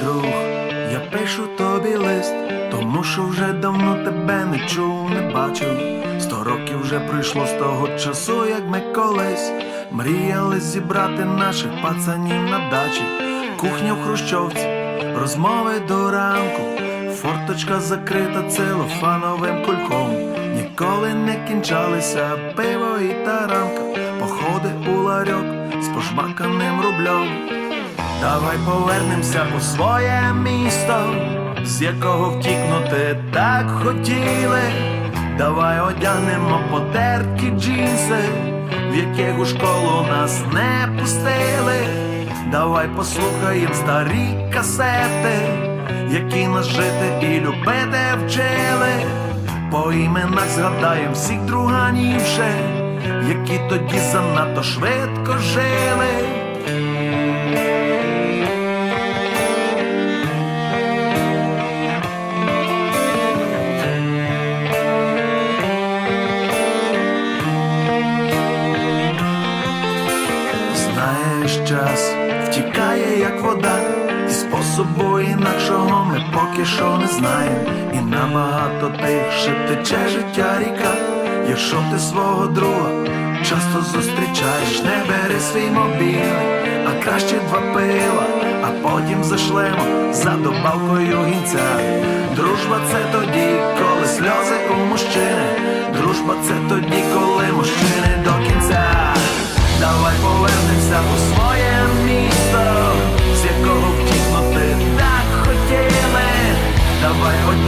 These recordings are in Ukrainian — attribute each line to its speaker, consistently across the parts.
Speaker 1: друг, я пишу тобі лист, тому що вже давно тебе не чув, не бачив. Сто років вже пройшло з того часу, як ми колись мріяли зібрати наших пацанів на дачі, кухня в хрущовці, розмови до ранку, форточка закрита целофановим кульком. Ніколи не кінчалися пиво і таранка, походи у ларьок з пожмаканим рублем. Давай повернемося у своє місто, з якого втікнути так хотіли. Давай одягнемо потерті джинси, в яких у школу нас не пустили. Давай послухаєм старі касети, які нас жити і любити вчили. По іменах згадаєм всіх друганів ще, які тоді занадто швидко жили. Ми що не знаємо. І набагато тихше тече життя ріка. Якщо ти свого друга часто зустрічаєш, не бери свій мобільний, а краще два пива, а потім зашлемо за добавкою гінця. Дружба це тоді, коли сльози у мужчини. Дружба це тоді, коли мужчини до кінця. Давай повернемося у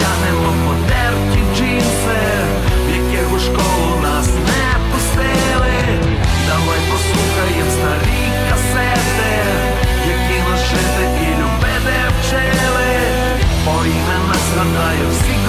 Speaker 1: Тянемо потерті джинси, в яких у школу нас не пустили. Давай послухаємо старі касети, які нас і любити вчили. По іменах згадаю всіх.